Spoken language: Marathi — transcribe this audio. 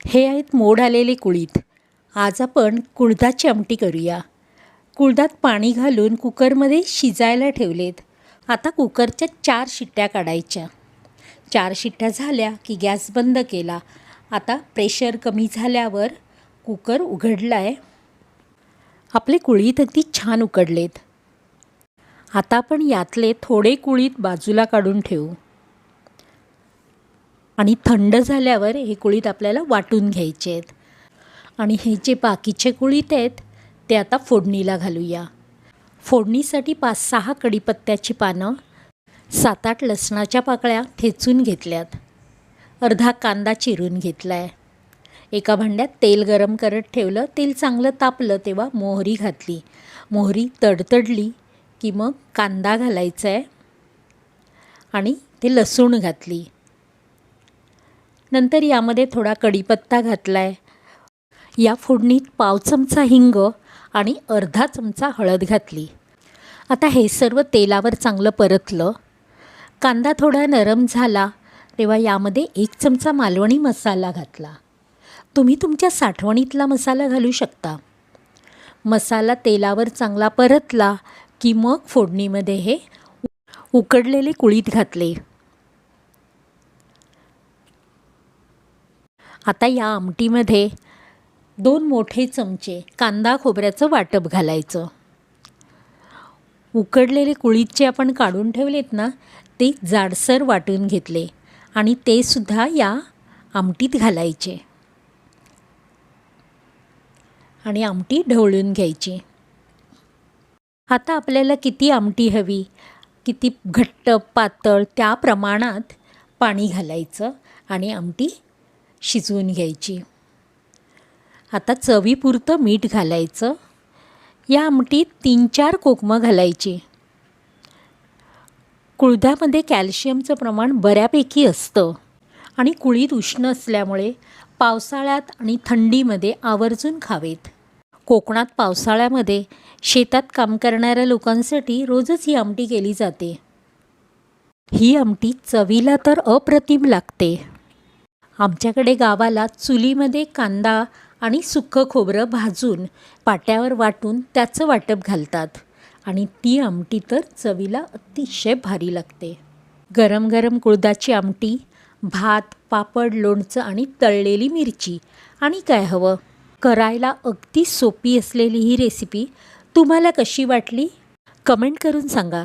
हे आहेत मोड आलेले कुळीत. आज आपण कुळदाची आमटी करूया. कुळदात पाणी घालून कुकरमध्ये शिजायला ठेवलेत. आता कुकरच्या चार शिट्ट्या काढायच्या. चार शिट्ट्या झाल्या की गॅस बंद केला. आता प्रेशर कमी झाल्यावर कुकर उघडला आहे आपले कुळीत अगदी छान उकडलेत. आता आपण यातले थोडे कुळीत बाजूला काढून ठेवू. आणि थंड झाल्यावर हे कुळीत आपल्याला वाटून घ्यायचे आहेत. आणि हे जे बाकीचे कुळीत आहेत ते आता फोडणीला घालूया. फोडणीसाठी पाच सहा कढीपत्त्याची पानं सात आठ लसणाच्या पाकळ्या ठेचून घेतल्यात. अर्धा कांदा चिरून घेतला आहे एका भांड्यात तेल गरम करत ठेवलं तेल चांगलं तापलं तेव्हा मोहरी घातली. मोहरी तडतडली की मग कांदा घालायचा आहे आणि ते लसूण घातली. नंतर यामध्ये थोडा कढीपत्ता घातला आहे या फोडणीत पाव चमचा हिंग आणि अर्धा चमचा हळद घातली. आता हे सर्व तेलावर चांगलं परतलं. कांदा थोडा नरम झाला तेव्हा यामध्ये एक चमचा मालवणी मसाला घातला. तुम्ही तुमच्या साठवणीतला मसाला घालू शकता. मसाला तेलावर चांगला परतला की मग फोडणीमध्ये हे उकडलेले कुळीत घातले. आता या आमटीमध्ये दोन मोठे चमचे कांदा खोबऱ्याचं वाटप घालायचं. उकडलेले कुळीत जे आपण काढून ठेवलेत ना ते जाडसर वाटून घेतले आणि ते सुद्धा या आमटीत घालायचे. आणि आमटी ढवळून घ्यायची. आता आपल्याला किती आमटी हवी किती घट्ट पातळ त्या प्रमाणात पाणी घालायचं आणि आमटी शिजवून घ्यायची. आता चवीपुरतं मीठ घालायचं. या आमटीत तीन चार कोकमं घालायची. कुळदामध्ये कॅल्शियमचं प्रमाण बऱ्यापैकी असतं आणि कुळीत उष्ण असल्यामुळे पावसाळ्यात आणि थंडीमध्ये आवर्जून खावेत. कोकणात पावसाळ्यामध्ये शेतात काम करणाऱ्या लोकांसाठी रोजच ही आमटी केली जाते. ही आमटी चवीला तर अप्रतिम लागते. आमच्याकडे गावाला चुलीमध्ये कांदा आणि सुखं खोबरं भाजून पाट्यावर वाटून त्याचं वाटप घालतात. आणि ती आमटी तर चवीला अतिशय भारी लागते. गरम गरम कुळदाची आमटी भात पापड लोणचं आणि तळलेली मिरची. आणि काय हवं? करायला अगदी सोपी असलेली ही रेसिपी तुम्हाला कशी वाटली? कमेंट करून सांगा.